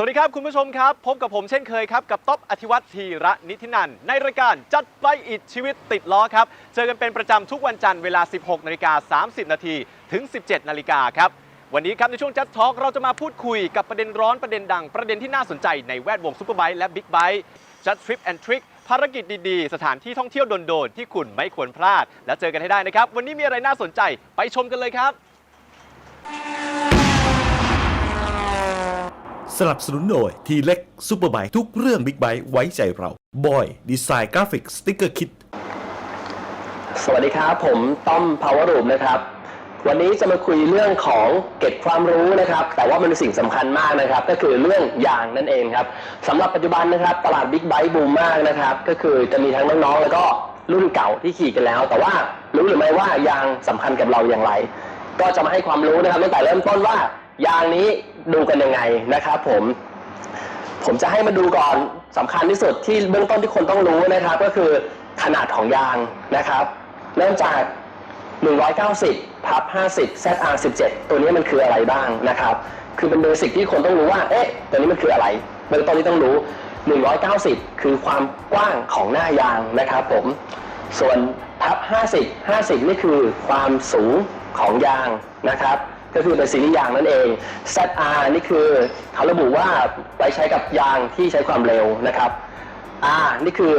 สวัสดีครับคุณผู้ชมครับ พบกับผมเช่นเคยครับ กับต๊อบอธิวัตรธีระนิธินันในรายการจัดไปอิดชีวิตติดล้อครับ เจอกันเป็นประจำทุกวันจันทร์เวลา 16นาฬิกา30 นาทีถึง 17นาฬิกาครับ วันนี้ครับในช่วงจัดทอล์กเราจะมาพูดคุยกับประเด็นร้อนประเด็นดังประเด็นที่น่าสนใจในแวดวงซูเปอร์ไบค์และบิ๊กไบค์จัดทริปแอนทริคภารกิจดีๆ สถานที่ท่องเที่ยวโดนๆที่คุณไม่ควรพลาด แล้วเจอกันให้ได้นะครับวันนี้มีอะไรน่าสนใจไปชมกันเลยครับ สนับสนุนโดยทีเล็กซูเปอร์ไบค์ทุกเรื่องบิ๊กไบค์ไว้ใจเราบอยดีไซน์กราฟิกสติกเกอร์คิดสวัสดีครับ ผมต้อม Power Room นะครับ วันนี้จะมาคุยเรื่องของเก็บความรู้นะครับ แต่ว่ามันเป็นสิ่งสำคัญมากนะครับ ก็คือเรื่องยางนั่นเองครับสำหรับปัจจุบันนะครับ ตลาดบิ๊กไบค์บูมมากนะครับ ก็คือจะมีทั้งน้องๆแล้วก็รุ่นเก่าที่ขี่กันแล้ว แต่ว่ารู้หรือไม่ว่ายางสำคัญกับเราอย่างไร ก็จะมาให้ความรู้นะครับตั้งแต่เริ่มต้นว่า ยางนี้ดูกันยังไงนะครับผม ผมจะให้มาดูก่อนสำคัญที่สุดที่เบื้องต้นที่คนต้องรู้นะครับ ก็คือขนาดของยางนะครับ เริ่มจาก 190ทับ50 ZR 17 ตัวนี้มันคืออะไรบ้างนะครับ คือเป็นเบสิกที่คนต้องรู้ว่า เอ๊ะ ตัวนี้มันคืออะไร เบื้องต้นที่ต้องรู้ 190 คือความกว้างของหน้ายางนะครับผม ส่วนทับ50 50 นี่คือความสูงของยางนะครับ ก็คือเป็นซีรีส์ยางนั่นเอง ZR นี่คือเขาระบุว่าไว้ใช้กับยางที่ใช้ความเร็วนะครับ R นี่คือ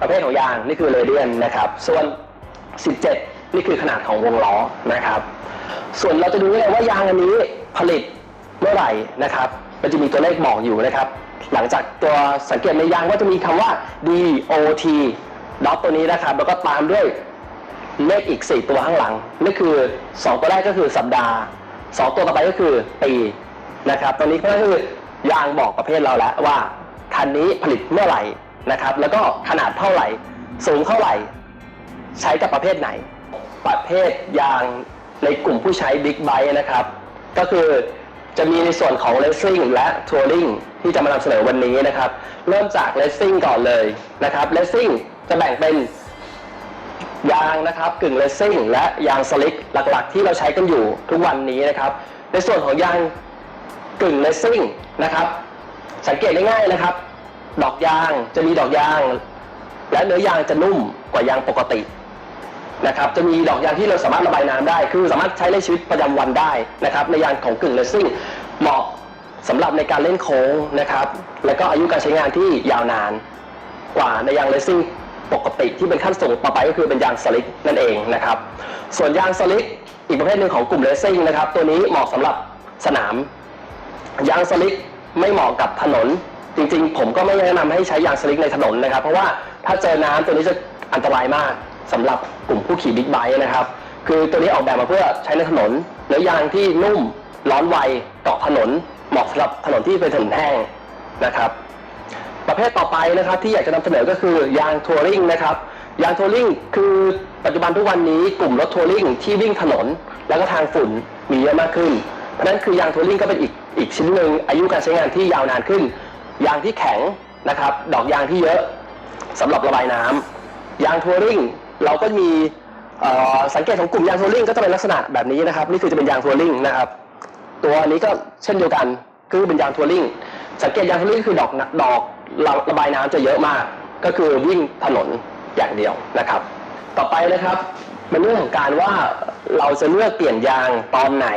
ประเภทของยางนี่คือเรเดียนนะครับ ส่วน 17 นี่คือขนาดของวงล้อนะครับ ส่วนเราจะดูได้เลยว่ายางอันนี้ผลิตเมื่อไหร่นะครับ มันจะมีตัวเลขบอกอยู่นะครับ หลังจากตัวสังเกตในยางว่าจะมีคำว่า DOT ดอทตัวนี้นะครับ แล้วก็ตามด้วยเลขอีก 4 ตัวข้างหลังนี่คือ 2 ตัวแรกก็คือสัปดาห์ 2ตัวต่อไปก็คือปีนะครับตัวนี้ก็คือยางบอกประเภทเราแล้วว่าคันนี้ผลิตเมื่อไหร่นะครับ แล้วก็ขนาดเท่าไหร่ สูงเท่าไหร่ ใช้กับประเภทไหน ประเภทยางในกลุ่มผู้ใช้บิ๊กไบค์นะครับ ก็คือจะมีในส่วนของเลสซิ่งและทัวริงที่จะมานำเสนอวันนี้นะครับ เริ่มจากเลสซิ่งก่อนเลยนะครับเลสซิ่งจะแบ่งเป็น ยางนะครับกึ่งเลสซิ่งและยางสลิกหลักๆ ที่เราใช้กันอยู่ทุกวันนี้นะครับ ในส่วนของยางกึ่งเลสซิ่งนะครับสังเกตง่ายๆนะครับ ดอกยางจะมีดอกยาง และเนื้อยางจะนุ่มกว่ายางปกตินะครับจะมีดอกยางที่เราสามารถระบายน้ำได้ คือสามารถใช้ในชีวิตประจำวันได้นะครับในยางของกึ่งเลสซิ่งเหมาะสำหรับในการเล่นโค้งนะครับ และก็อายุการใช้งานที่ยาวนานกว่าในยางเลสซิ่ง ปกติที่เป็นขั้นสูงต่อไปก็คือเป็นยางสลิกนั่นเองนะครับ ส่วนยางสลิกอีกประเภทหนึ่งของกลุ่มเลสซิ่งนะครับ ตัวนี้เหมาะสำหรับสนาม ยางสลิกไม่เหมาะกับถนน จริงๆ ผมก็ไม่แนะนำให้ใช้ยางสลิกในถนนนะครับ เพราะว่าถ้าเจอน้ำตัวนี้จะอันตรายมากสำหรับกลุ่มผู้ขี่บิ๊กไบค์นะครับ คือตัวนี้ออกแบบมาเพื่อใช้ในถนนเนื้อยางที่นุ่มร้อนไวเกาะถนน เหมาะสำหรับถนนที่เป็นถนนแห้งนะครับ ประเภทต่อไปนะครับที่อยากจะนำเสนอก็คือยางทัวริงนะครับยางทัวริงคือปัจจุบันทุกวันนี้กลุ่มรถทัวริงที่วิ่งถนน แล้วก็ทางฝุ่นมีเยอะมากขึ้นเพราะนั้นคือยางทัวริงก็เป็นอีกอีกชิ้นหนึ่งอายุการใช้งานที่ยาวนานขึ้น ยางที่แข็งนะครับดอกยางที่เยอะสำหรับระบายน้ำยางทัวริงเราก็มีสังเกตของกลุ่มยางทัวริงก็จะเป็นลักษณะแบบนี้นะครับนี่คือจะเป็นยางทัวริงนะครับตัวนี้ก็เช่นเดียวกันคือเป็นยางทัวริงสังเกตยางทัวริงคือดอกดอก ระระบายน้ำจะเยอะมาก ก็คือวิ่งถนนอย่างเดียวนะครับ ต่อไปนะครับเป็นเรื่องของการว่าเราจะเลือกเปลี่ยนยางตอนไหน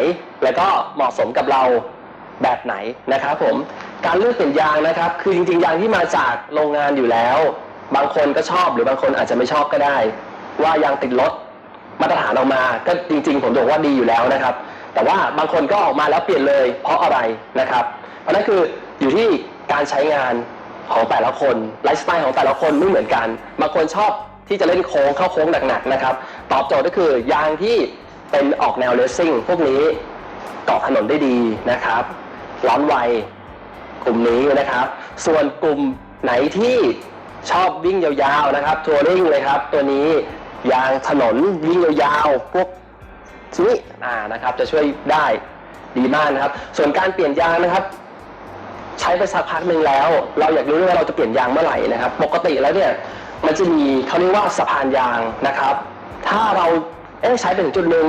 และก็เหมาะสมกับเราแบบไหนนะครับผมการเลือกเปลี่ยนยางนะครับ คือจริงๆยางที่มาจากโรงงานอยู่แล้ว บางคนก็ชอบหรือบางคนอาจจะไม่ชอบก็ได้ ว่ายางติดรถมาตรฐานออกมาก็จริง ๆ ผมบอกว่าดีอยู่แล้วนะครับ แต่ว่าบางคนก็ออกมาแล้วเปลี่ยนเลยเพราะอะไรนะครับ เพราะนั่นคืออยู่ที่การใช้งาน ของแต่ละคนไลฟ์สไตล์ของแต่ละคนไม่เหมือนกันบางคนชอบที่จะเล่นโค้งเข้าโค้งหนักๆนะครับ ตอบโจทย์ก็คือยางที่เป็นออกแนวเลสซิ่งพวกนี้เกาะถนนได้ดีนะครับ ร้อนไวกลุ่มนี้นะครับ ส่วนกลุ่มไหนที่ชอบวิ่งยาวๆนะครับ ทัวริ่งเลยครับ ตัวนี้ยางถนนวิ่งยาวๆพวกนี้อ่านะครับ จะช่วยได้ดีมากนะครับ ส่วนการเปลี่ยนยางนะครับ ใช้ไปสักพักหนึ่งแล้ว เราอยากรู้ว่าเราจะเปลี่ยนยางเมื่อไหร่นะครับ ปกติแล้วเนี่ยมันจะมีเขาเรียกว่าสะพานยางนะครับ ถ้าเราเอ๊ะใช้ไปถึงจุดหนึ่ง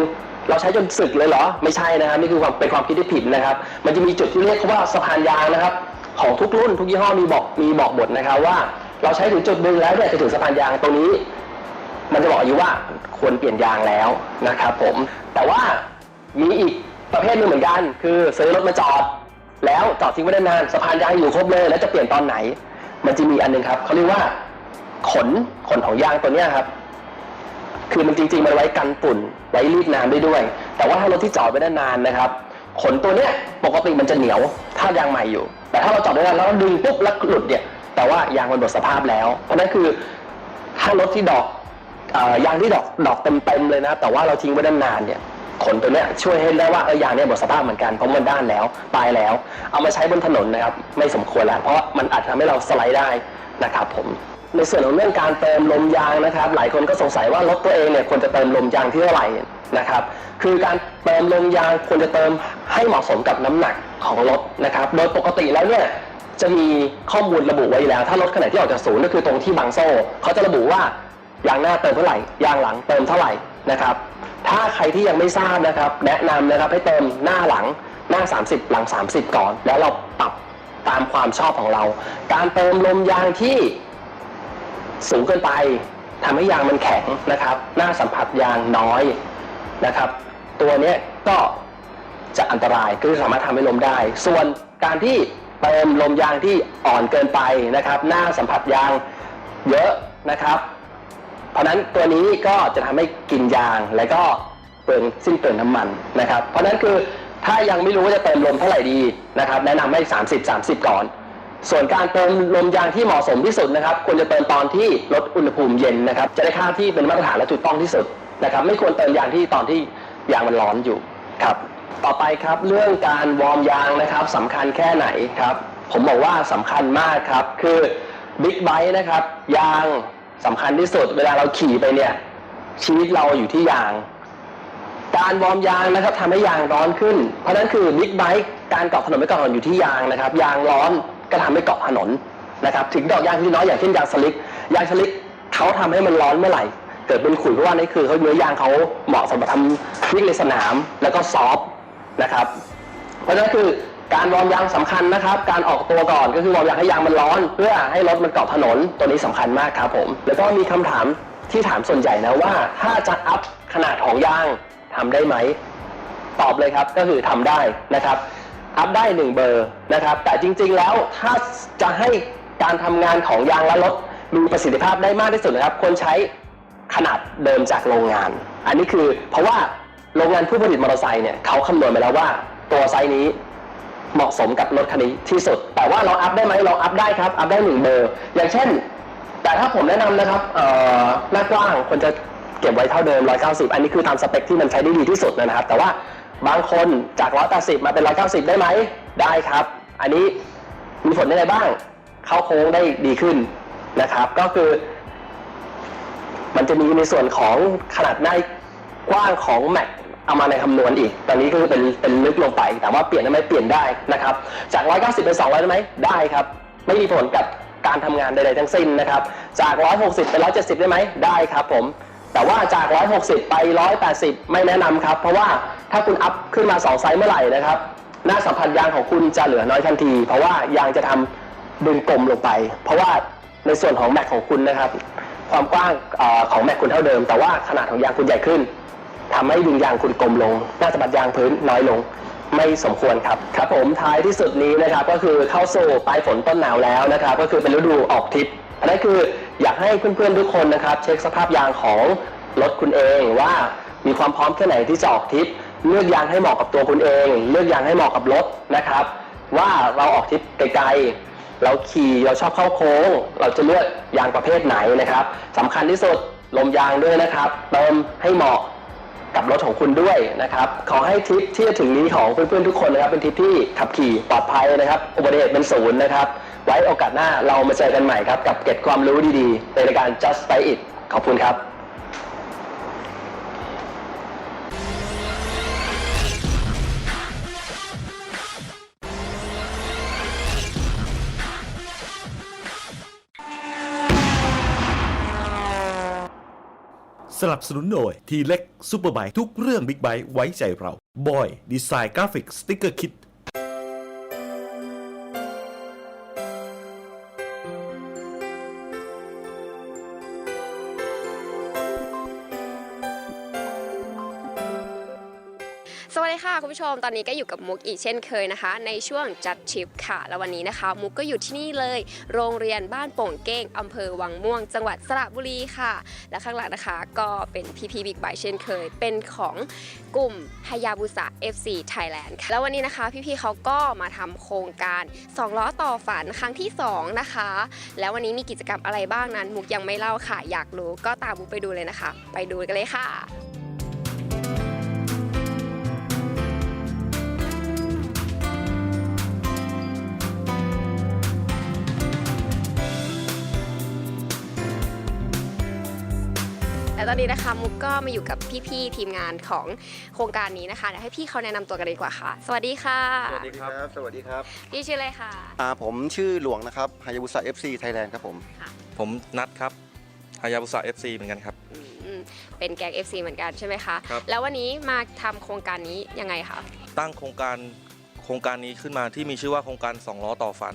เราใช้จนสึกเลยเหรอ ไม่ใช่นะครับนี่คือความเป็นความคิดที่ผิดนะครับ มันจะมีจุดที่เรียกว่าสะพานยางนะครับ ของทุกรุ่นทุกยี่ห้อมีบอกมีบอกหมดนะครับว่า เราใช้ถึงจุดหนึ่งแล้วเนี่ยจะถึงสะพานยางตรงนี้ มันจะบอกอยู่ว่าควรเปลี่ยนยางแล้วนะครับ ผม แต่ว่ามีอีกประเภทหนึงเหมือนกัน คือซื้อรถมาจอด แล้วจอดทิ้งไว้ได้นานสะพานยางอยู่ครบเลย แล้วจะเปลี่ยนตอนไหน มันจะมีอันหนึงครับเขาเรียกว่า ขนขนของยางตัวเนี้ยครับ คือมันจริงๆมันไว้กันฝุ่นไว้รีดน้ำได้ด้วย แต่ว่าถ้ารถที่จอดไว้ได้นานนะครับ ขนตัวเนี้ยปกติมันจะเหนียว ถ้ายางใหม่อยู่ แต่ถ้าเราจอดได้นานแล้วดึงปุ๊บแล้วหลุดเนี่ย แต่ว่ายางมันหมดสภาพแล้ว เพราะนั้นคือถ้ารถที่ดอกอยางที่ดอกดอกเต็มๆเลยนะ แต่ว่าเราทิ้งไว้นานๆเนี่ย ขนตัวเนี้ยช่วยให้ได้ว่าเออยางเนี่ยหมดสภาพเหมือนกันเพราะมันด้านแล้วตายแล้ว เอามาใช้บนถนนนะครับไม่สมควรแล้ว เพราะมันอาจทำให้เราสไลด์ได้นะครับผมในส่วนของเรื่องการเติมลมยางนะครับ หลายคนก็สงสัยว่ารถตัวเองเนี่ยควรจะเติมลมยางที่เท่าไหร่นะครับ คือการเติมลมยางควรจะเติมให้เหมาะสมกับน้ำหนักของรถนะครับ โดยปกติแล้วเนี่ยจะมีข้อมูลระบุไว้แล้ว ถ้ารถขนาดที่ออกจากศูนย์ก็คือตรงที่บางโซ่เขาจะระบุว่ายางหน้าเติมเท่าไหร่ยางหลังเติมเท่าไหร่นะครับ ถ้าใครที่ยังไม่ทราบนะครับ แนะนำนะครับให้เติมหน้าหลังหน้า 30 หลัง 30 ก่อน แล้วเราปรับตามความชอบของเรา การเติมลมยางที่สูงเกินไปทำให้ยางมันแข็งนะครับ หน้าสัมผัสยางน้อยนะครับ ตัวนี้ก็จะอันตรายคือสามารถทำให้ลมได้ ส่วนการที่เติมลมยางที่อ่อนเกินไปนะครับ หน้าสัมผัสยางเยอะนะครับ ราะนั้นตัวนี้ก็จะทำให้กินยางและก็เปลืองสิ้นเปลืองน้ำมันนะครับ เพราะฉะนั้นคือถ้ายังไม่รู้ว่าจะเติมลมเท่าไหร่ดีนะครับ แนะนำให้ 30 30 ก่อน ส่วนการเติมลมยางที่เหมาะสมที่สุดนะครับ ควรจะเติมตอนที่ลดอุณหภูมิเย็นนะครับ จะได้ค่าที่เป็นมาตรฐานและถูกต้องที่สุดนะครับ ไม่ควรเติมยางที่ตอนที่ยางมันร้อนอยู่ครับ ต่อไปครับเรื่องการวอร์มยางนะครับสำคัญแค่ไหนครับ ผมบอกว่าสำคัญมากครับ คือบิ๊กไบค์นะครับยาง สำคัญที่สุดเวลาเราขี่ไปเนี่ย ชีวิตเราอยู่ที่ยาง การวอร์มยางนะครับทำให้ยางร้อนขึ้น เพราะนั้นคือบิ๊กไบค์การเกาะถนนไม่เกาะถนนอยู่ที่ยางนะครับ ยางร้อนก็ทำให้เกาะถนนนะครับ ถึงดอกยางที่น้อยอย่างเช่นยางสลิกยางสลิกเขาทำให้มันร้อนเมื่อไหร่ เกิดเป็นขุยเพราะว่านี่คือเขาเนื้อยางเขาเหมาะสำหรับทำวิ่งในสนามแล้วก็ซอฟนะครับ เพราะฉะนั้นคือ การวอร์มยางสำคัญนะครับ การออกตัวก่อนก็คือวอร์มยางให้ยางมันร้อน เพื่อให้รถมันเกาะถนนตัวนี้สำคัญมากครับผม แล้วก็มีคำถามที่ถามส่วนใหญ่นะว่า ถ้าจะอัพขนาดของยางทำได้ไหม ตอบเลยครับก็คือทำได้นะครับ อัพได้ 1 เบอร์นะครับ แต่จริงๆแล้วถ้าจะให้การทำงานของยางและรถมีประสิทธิภาพได้มากที่สุดนะครับควรใช้ขนาดเดิมจากโรงงาน อันนี้คือเพราะว่าโรงงานผู้ผลิตมอเตอร์ไซค์เนี่ยเขาคำนวณไปแล้วว่า ตัวไซส์นี้ เหมาะสมกับรถคันนี้ที่สุด แต่ว่าเราอัพได้ไหมเราอัพได้ครับ อัพได้หนึ่งเบอร์ อย่างเช่น แต่ถ้าผมแนะนำนะครับเอ่อหน้ากว้างควรจะเก็บไว้เท่าเดิม 190 อันนี้คือตามสเปคที่มันใช้ได้ดีที่สุดนะครับ แต่ว่าบางคนจาก 180 มาเป็น 190 ได้ไหม ได้ครับ อันนี้มีผลยังไงบ้าง เข้าโค้งได้ดีขึ้นนะครับ ก็คือ มันจะมีในส่วนของขนาดหน้ากว้างของแม็ก เอามาในคำนวณอีก ตอนนี้ก็คือเป็นเป็นลึกลงไปแต่ว่าเปลี่ยนได้ไหมเปลี่ยนได้นะครับ จาก 190 เป็น 200 ได้ไหมได้ครับ ไม่มีผลกับการทำงานใดๆทั้งสิ้นนะครับ จาก 160 เป็น 170 ได้ไหมได้ครับผม แต่ว่าจาก 160 ไป 180 ไม่แนะนำครับ เพราะว่าถ้าคุณอัพขึ้นมา 2 ไซส์เมื่อไหร่นะครับ หน้าสัมผัสยางของคุณจะเหลือน้อยทันที เพราะว่ายางจะทำดึงกลมลงไป เพราะว่าในส่วนของแม็กของคุณนะครับ ความกว้างอของแม็กคุณเท่าเดิม แต่ว่าขนาดของยางคุณใหญ่ขึ้น ทำให้ดึงยางคุณกลมลง หน้าสัมผัสยางพื้นน้อยลง ไม่สมควรครับ ครับผมท้ายที่สุดนี้นะครับ ก็คือเข้าสู่ปลายฝนต้นหนาวแล้วนะครับ ก็คือเป็นฤดูออกทริปอันนั้นคืออยากให้เพื่อนๆทุกคนนะครับ เช็คสภาพยางของรถคุณเองว่ามีความพร้อมแค่ไหนที่จะออกทริปเลือกยางให้เหมาะกับตัวคุณเอง เลือกยางให้เหมาะกับรถนะครับ ว่าเราออกทริปไกลๆเราขี่เราชอบเข้าโค้ง เราจะเลือกยางประเภทไหนนะครับสำคัญที่สุดลมยางด้วยนะครับเติมให้เหมาะ กับรถของคุณด้วยนะครับขอให้ทริปที่จะถึงนี้ของเพื่อนๆทุกคนนะครับเป็นทริปที่ขับขี่ปลอดภัยนะครับอุบัติเหตุเป็นศูนย์นะครับไว้โอกาสหน้าเรามาเจอกันใหม่ครับกับเก็บความรู้ดีๆ ในรายการ just by it ขอบคุณครับ สนับสนุนโดยทีเล็กซูเปอร์ไบทุกเรื่องบิ๊กไบค์ไว้ใจเราบอยดีไซน์กราฟิกสติ๊กเกอร์คิด มตอนนี้ก็อยู่กับมุกอีกเช่นเคยนะคะ ในช่วงจัดทริปค่ะ แล้ววันนี้นะคะ มุกก็อยู่ที่นี่เลย โรงเรียนบ้านโป่งเก้งอำเภอวังม่วง จังหวัดสระบุรีค่ะ และข้างหลังนะคะก็เป็นพีพีบิ๊กไบเช่นเคย เป็นของกลุ่มฮายาบุสะ FC Thailand ค่ะแล้ววันนี้นะคะ พี่ๆเขาก็มาทำโครงการสองล้อต่อฝันครั้งที่สองนะคะ แล้ววันนี้มีกิจกรรมอะไรบ้างนั้น มุกยังไม่เล่าค่ะ อยากรู้ก็ตามมุกไปดูเลยนะคะ ไปดูกันเลยค่ะ ตอนนี้นะคะมุกก็มาอยู่กับพี่ๆทีมงานของโครงการนี้นะคะเดี๋ยวให้พี่เขาแนะนำตัวกันเลยดีกว่าค่ะ สวัสดีค่ะสวัสดีครับ สวัสดีครับพี่ชื่ออะไรคะอ่าผมชื่อหลวงนะครับฮายาบุสะ FC Thailand ครับผม ผมนัดครับฮายาบุสะ FC เหมือนกันครับ อืมเป็นแก๊ง FC เหมือนกันใช่ไหมคะ ครับ แล้ววันนี้มาทำโครงการนี้ยังไงคะตั้งโครงการโครงการนี้ขึ้นมาที่มีชื่อว่าโครงการ 2 ล้อต่อฝัน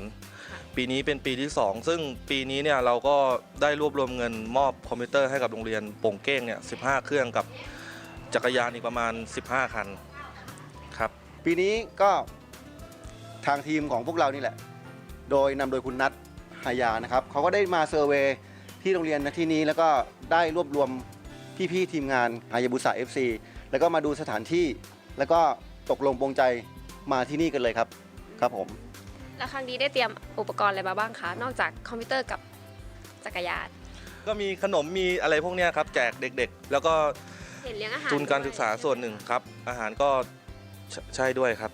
ปีนี้เป็นปีที่ 2 ซึ่งปีนี้เนี่ยเราก็ได้รวบรวมเงินมอบคอมพิวเตอร์ให้กับโรงเรียนโป่งเก้งเนี่ย15เครื่องกับจักรยานอีกประมาณ 15 คันครับ ปีนี้ก็ทางทีมของพวกเรานี่แหละ โดยนำโดยคุณนัทฮายานะครับเขาก็ได้มาเซอร์เวย์ที่โรงเรียนที่นี้แล้วก็ได้รวบรวมพี่ๆทีมงานฮายาบุสะ FC แล้วก็มาดูสถานที่ แล้วก็ตกลงปรงใจมาที่นี่กันเลยครับ ครับผม แล้วครั้งนี้ได้เตรียมอุปกรณ์อะไรมาบ้างคะ นอกจากคอมพิวเตอร์กับจักรยาน ก็มีขนมมีอะไรพวกเนี้ยครับ แจกเด็กๆ แล้วก็เห็นเลี้ยงอาหารทุนการด้วยศึกษาส่วนหนึ่งครับ อาหารก็ใชใช่ด้วยครับ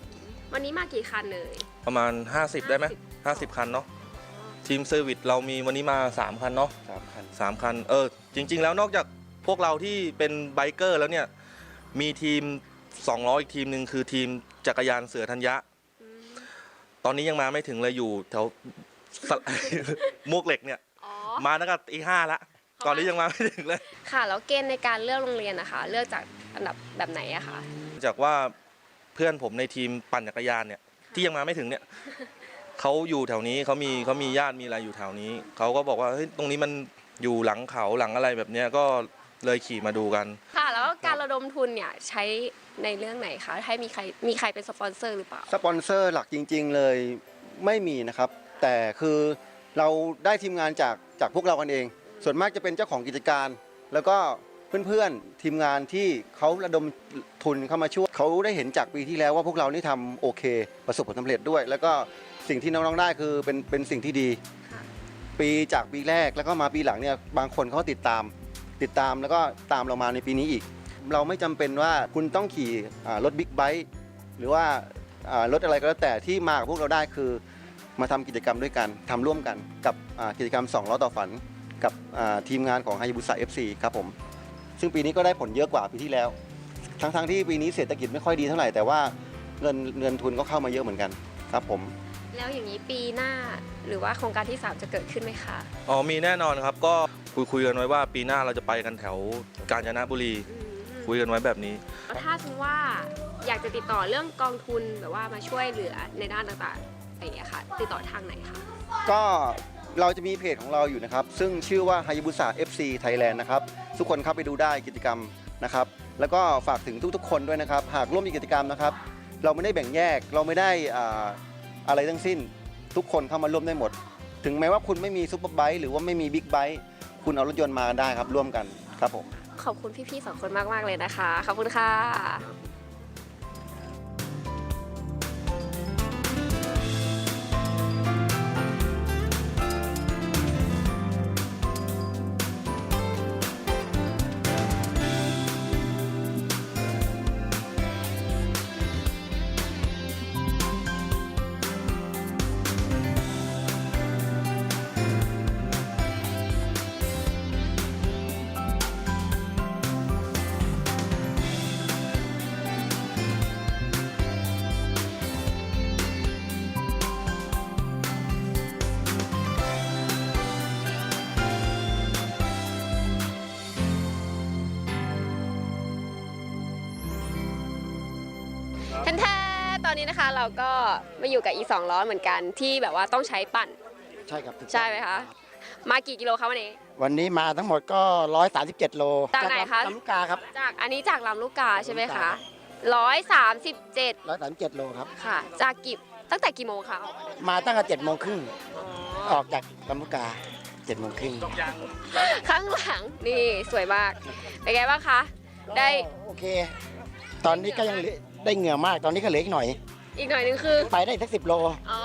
วันนี้มากี่คันเลย ประมาณ 50 ได้ไหม50 คันเนาะทีมเซอร์วิสเรามีวันนี้มา 3 คันเนาะสามคันสามคันเออจริง ๆ แล้วนอกจากพวกเราที่เป็นไบเกอร์แล้วเนี่ยมีทีม2ล้ออีกทีมหนึ่งคือทีมจักรยานเสือธัญญะอืม ตอนนี้ยังมาไม่ถึงเลยอยู่แถวสะ มวกเหล็กเนี่ย อ๋อ มาตั้งแต่ตีห้าละตอนนี้ยังมาไม่ถึงเลย ค่ะแล้วเกณฑ์ในการเลือกโรงเรียนนะคะ เลือกจากอันดับแบบไหนอะคะจากว่าเพื่อนผมในทีมปั่นจักรยานเนี่ย ที่ยังมาไม่ถึงเนี่ย เขาอยู่แถวนี้เขามีเขามีญาติมีอะไรอยู่แถวนี้เขาก็บอกว่าเฮ้ยตรงนี้มันอยู่หลังเขาหลังอะไรแบบเนี้ยก็ เลยขี่มาดูกัน ค่ะ แล้วการระดมทุนเนี่ยใช้ในเรื่องไหนคะให้มีใครมีใครเป็นสปอนเซอร์หรือเปล่า สปอนเซอร์หลักจริง ๆ เลยไม่มีนะครับ แต่คือเราได้ทีมงานจากจากพวกเรากันเอง ส่วนมากจะเป็นเจ้าของกิจการ แล้วก็เพื่อนๆทีมงานที่เขาระดมทุนเข้ามาช่วยเขาได้เห็นจากปีที่แล้วว่าพวกเรานี่ทำโอเค ประสบผลสำเร็จด้วย แล้วก็สิ่งที่น้องๆได้คือเป็นเป็นสิ่งที่ดีค่ะปีจากปีแรกแล้วก็มาปีหลังเนี่ยบางคนเขาติดตาม ติดตามแล้วก็ตามเรามาในปีนี้อีก เราไม่จำเป็นว่าคุณต้องขี่อ่ารถบิ๊กไบค์หรือว่าอ่ารถอะไรก็แล้วแต่ที่มากับพวกเราได้คือ มาทำกิจกรรมด้วยกันทำร่วมกันกับอ่ากิจกรรม2ล้อต่อฝัน กับอ่าทีมงานของฮายบุสะ FC ครับผม ซึ่งปีนี้ก็ได้ผลเยอะกว่าปีที่แล้ว ทั้งๆที่ปีนี้เศรษฐกิจไม่ค่อยดีเท่าไหร่แต่ว่าเงินเงินทุนก็เข้ามาเยอะเหมือนกันครับผม แล้วอย่างนี้ปีหน้าหรือว่าโครงการที่ 3 จะเกิดขึ้นไหมคะ อ๋อมีแน่นอนครับ ก็ คุยคุยกันไว้ว่าปีหน้าเราจะไปกันแถวกาญจนบุรีอืมคุยกันไว้แบบนี้แล้วถ้าสมมติว่าอยากจะติดต่อเรื่องกองทุนแบบว่ามาช่วยเหลือในด้านต่างๆอะไรอย่างเงี้ยค่ะ ติดต่อทางไหนคะก็เราจะมีเพจของเราอยู่นะครับ ซึ่งชื่อว่าฮายบุสะ FC Thailand นะครับ ทุกคนเข้าไปดูได้กิจกรรมนะครับ แล้วก็ฝากถึงทุกๆ คนด้วยนะครับ หากร่วมมีกิจกรรมนะครับ เราไม่ได้แบ่งแยกเราไม่ได้อ่าอะไรทั้งสิ้น ทุกคนเข้ามาร่วมได้หมด ถึงแม้ว่าคุณไม่มีซูเปอร์ไบค์หรือว่าไม่มีบิ๊กไบค์ คุณเอารถยนต์มาได้ครับร่วมกันครับผม ขอบคุณพี่ๆสองคนมากๆเลยนะคะ ขอบคุณค่ะ นๆตอนนี้นะคะเราก็มาอยู่กับอีสองล้อเหมือนกันที่แบบว่าต้องใช้ปั่นใช่ครับถูกต้องใช่ไหมคะมากี่กิโลคะวันนี้ วันนี้มาทั้งหมดก็ 137 โลจากไหนคะ ลำลูกกาครับ จากอันนี้จากลำลูกกาใช่ไหมลำลูกคะกร้อยสามสิบเจ็ด137 โลครับ ค่ะ จากกี่ตั้งแต่กี่โมงคะมาตั้งแต่7โมงครึ่งออกจากลำลูกกา7โมงครึ่งข้างหลังนี่สวยมากเป็นไงบ้างคะได้โอเค ตอนนี้ก็ยังเหลือ ได้เหงื่อมากตอนนี้ก็เหลืออีกหน่อย อีกหน่อยนึงคือ ไปได้สักสิโลอ๋อ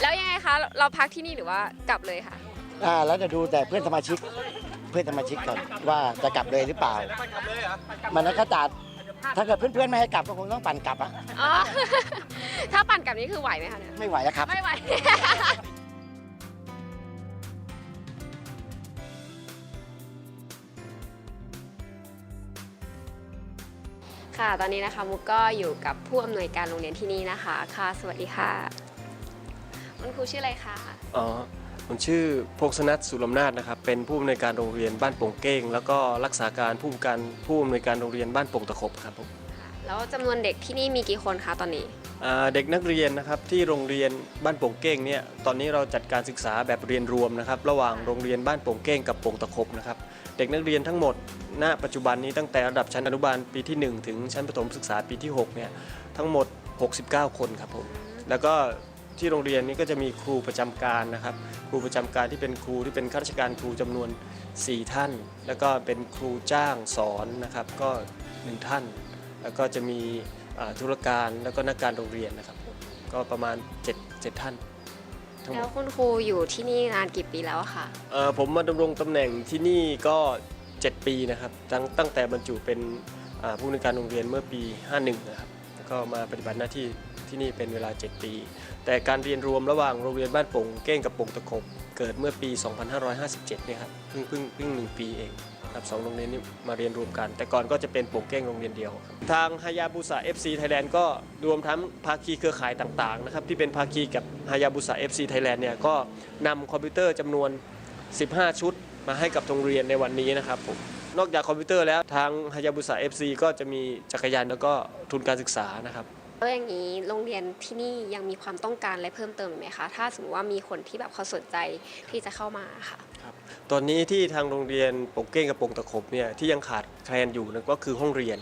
แล้วยังไงคะ เราพักที่นี่หรือว่ากลับเลยค่ะ อ่าแล้วจะดูแต่เพื่อนสมาชิก เพื่อนสมาชิกก่อนว่าจะกลับเลยหรือเปล่า มันแล้วก็จัดถ้าเกิดเพื่อนๆไม่ให้กลับก็คงต้องปั่นกลับอะอ๋อ ถ้าปั่นกลับนี่คือไหวไหมคะเนี่ยไม่ไหวแล้วครับ ไม่ไหว ค่ะ ตอนนี้นะคะมุกก็อยู่กับผู้อำนวยการโรงเรียนที่นี่นะคะ ค่ะ สวัสดีค่ะ คุณครูชื่ออะไรคะอ๋อผมชื่อพงศนัทสุรมนาถนะครับ เป็นผู้อำนวยการโรงเรียนบ้านโป่งเก้ง แล้วก็รักษาการผู้อำนวยการผู้อำนวยการโรงเรียนบ้านโป่งตะขบครับผมแล้วจำนวนเด็กที่นี่มีกี่คนคะตอนนี้อ่า เด็กนักเรียนนะครับที่โรงเรียนบ้านโป่งเก้งเนี่ยตอนนี้เราจัดการศึกษาแบบเรียนรวมนะครับระหว่างโรงเรียนบ้านโป่งเก้งกับโป่งตะขบนะครับเด็กนักเรียนทั้งหมดณปัจจุบันนี้ตั้งแต่ระดับชั้นอนุบาลปีที่ 1 ถึงชั้นประถมศึกษาปีที่6เนี่ยทั้งหมด 69 คนครับผมแล้วก็ที่โรงเรียนนี้ก็จะมีครูประจำการนะครับครูประจำการที่เป็นครูที่เป็นข้าราชการครูจำนวน 4 ท่าน แล้วก็เป็นครูจ้างสอนนะครับก็ 1 ท่าน แล้วก็จะมี ธุรการแล้วก็นักการโรงเรียนนะครับผมก็ประมาณ7 7ท่านทั้งหมแล้ดวคุณครูอยู่ที่นี่นานกี่ปีแล้วอะคะเอ่อผมมาดำรงตำแหน่งที่นี่ก็ 7 ปีนะครับ ตั้งตั้งแต่บรรจุเป็นอ่าผู้อำนวยการโรงเรียนเมื่อปี 51 นะครับแล้วก็มาปฏิบัติหน้าที่ที่นี่เป็นเวลา 7 ปี แต่การเรียนรวมระหว่างโรงเรียนบ้านโป่งเก้งกับโป่งตะขบเกิดเมื่อปี 2557เนี่ยครับเพิ่งเพิ่งเพิ่งหนึ่งปีเอง ครับสองโรงเรียนนี้มาเรียนรวมกัน แต่ก่อนก็จะเป็นโป่งเก้งโรงเรียนเดียว ทางฮายาบุสะ FC Thailand ก็รวมทั้งภาคีเครือข่ายต่างๆนะครับที่เป็นภาคีกับฮายาบุสะ FC Thailand เนี่ยก็นำคอมพิวเตอร์จำนวน 15 ชุด มาให้กับโรงเรียนในวันนี้นะครับผมนอกจากคอมพิวเตอร์แล้วทางฮายาบุสะ FC ก็จะมีจักรยานแล้วก็ทุนการศึกษานะครับแล้วอย่างนี้โรงเรียนที่นี่ยังมีความต้องการอะไรเพิ่มเติมไหมคะ ถ้าสมมติว่ามีคนที่แบบเขาสนใจที่จะเข้ามาค่ะ ตอนนี้ที่ทางโรงเรียนป่งเก้งกับโป่งตะขบเนี่ยที่ยังขาดแคลนอยู่นะก็คือห้องเรียน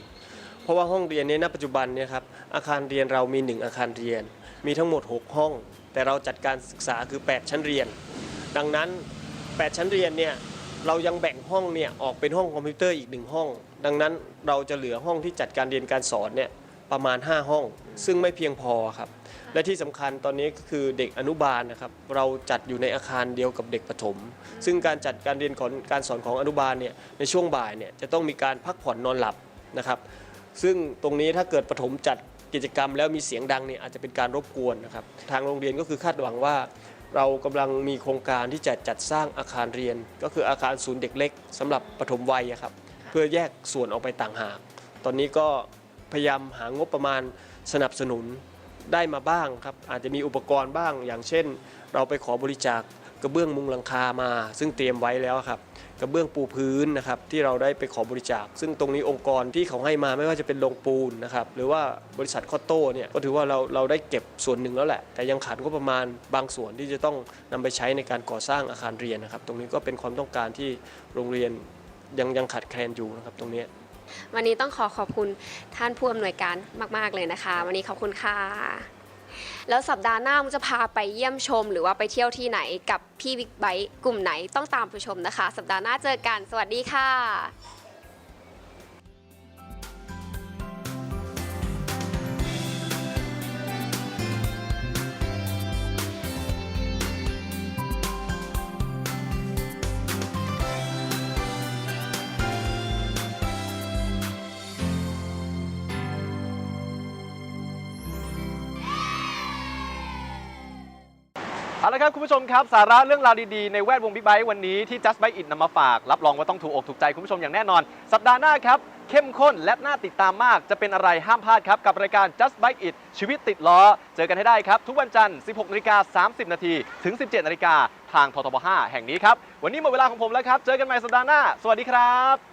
เพราะว่าห้องเรียนเนี้ณปัจจุบันเนี่ยครับอาคารเรียนเรามี 1 อาคารเรียน มีทั้งหมด 6 ห้อง แต่เราจัดการศึกษาคือ 8 ชั้นเรียน ดังนั้น 8 ชั้นเรียนเนี่ยเรายังแบ่งห้องเนี่ยออกเป็นห้องคอมพิวเตอร์อีกหนึ่งห้อง ดังนั้นเราจะเหลือห้องที่จัดการเรียนการสอนเนี่ย ประมาณ 5 ห้อง ซึ่งไม่เพียงพอครับ และที่สำคัญตอนนี้ก็คือเด็กอนุบาลนะครับ เราจัดอยู่ในอาคารเดียวกับเด็กประถม ซึ่งการจัดการเรียนของการสอนของอนุบาลเนี่ยในช่วงบ่ายเนี่ยจะต้องมีการพักผ่อนนอนหลับนะครับ ซึ่งตรงนี้ถ้าเกิดประถมจัดกิจกรรมแล้วมีเสียงดังเนี่ยอาจจะเป็นการรบกวนนะครับ ทางโรงเรียนก็คือคาดหวังว่า เรากำลังมีโครงการที่จะจัดสร้างอาคารเรียน ก็คืออาคารศูนย์เด็กเล็กสำหรับปฐมวัยครับ เพื่อแยกส่วนออกไปต่างหาก ตอนนี้ก็ พยายามหางบประมาณสนับสนุนได้มาบ้างครับอาจจะมีอุปกรณ์บ้าง อย่างเช่น เราไปขอบริจาคกระเบื้องมุงหลังคามา ซึ่งเตรียมไว้แล้วครับกระเบื้องปูพื้นนะครับที่เราได้ไปขอบริจาค ซึ่งตรงนี้องค์กรที่เขาให้มาไม่ว่าจะเป็นโรงปูนนะครับหรือว่าบริษัทคอตโต้เนี่ยก็ถือว่าเราเราได้เก็บส่วนหนึ่งแล้วแหละ แต่ยังขาดงบประมาณบางส่วนที่จะต้องนำไปใช้ในการก่อสร้างอาคารเรียนนะครับ ตรงนี้ก็เป็นความต้องการที่โรงเรียนยังยังขาดแคลนอยู่นะครับตรงนี้ วันนี้ต้องขอขอบคุณท่านผู้อำนวยการมาก ๆ เลยนะคะ วันนี้ขอบคุณค่ะ แล้วสัปดาห์หน้ามุกจะพาไปเยี่ยมชม หรือว่าไปเที่ยวที่ไหนกับพี่บิ๊กไบค์กลุ่มไหนต้องตามไปชมนะคะ สัปดาห์หน้าเจอกัน สวัสดีค่ะ เอาละครับคุณผู้ชมครับ สาระเรื่องราวดีๆ ในแวดวงบิ๊กไบค์วันนี้ที่ Just Bike It นำมาฝาก รับรองว่าต้องถูกอกถูกใจคุณผู้ชมอย่างแน่นอน สัปดาห์หน้าครับ เข้มข้นและน่าติดตามมากจะเป็นอะไรห้ามพลาดครับ กับรายการ Just Bike It ชีวิตติดล้อ เจอกันให้ได้ครับ ทุกวันจันทร์ 16นาฬิกา30นาทีถึง 17นาฬิกาทางททบ5แห่งนี้ครับวันนี้หมดเวลาของผมแล้วครับเจอกันใหม่สัปดาห์หน้า สวัสดีครับ